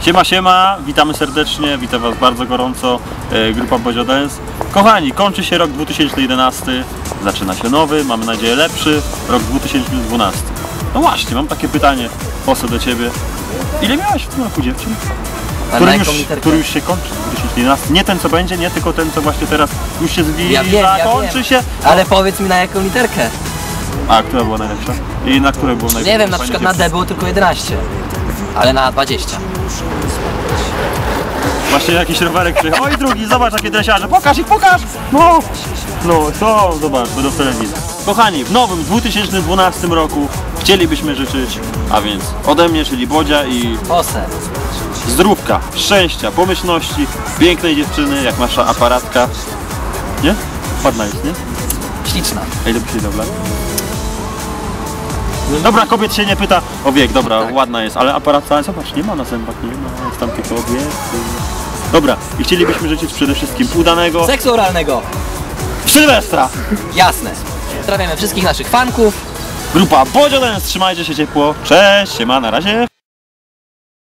Siema, siema, witamy serdecznie, witam Was bardzo gorąco, e, grupa Bodzio Dance. Kochani, kończy się rok 2011, zaczyna się nowy, mamy nadzieję lepszy, rok 2012. No właśnie, mam takie pytanie, poseł do Ciebie. Ile miałeś w tym roku dziewczyn? Który już, który już się kończy 2011. Nie ten co będzie, nie tylko ten co właśnie teraz już się zbliża, Ja wiem, ja kończy wiem. się. Ale powiedz mi na jaką literkę. A, która była najlepsza? I na które było najlepsze? Nie wiem, na przykład na D było tylko 11. Ale na 20. Właśnie jakiś rowerek przyjechał. Oj drugi, zobacz jakie dresiarze, pokaż ich, pokaż! No! No, to zobacz, będą w telewizji. Kochani, w nowym 2012 roku chcielibyśmy życzyć, a więc ode mnie, czyli Bodzia i Ose. zdrówka, szczęścia, pomyślności, pięknej dziewczyny, jak nasza aparatka. Nie? Ładna jest, nie? Śliczna. A ile by się dał lat? Dobra, kobiet się nie pyta o wiek, dobra, Tak. ładna jest, ale aparatka, zobacz, nie ma na zębach, nie ma, jest tam tylko obiekt. Dobra, i chcielibyśmy życzyć przede wszystkim udanego Seksu oralnego. Sylwestra! Jasne. Pozdrawiamy wszystkich naszych fanków. Grupa Bodzio Dance, trzymajcie się ciepło, cześć, siema, na razie!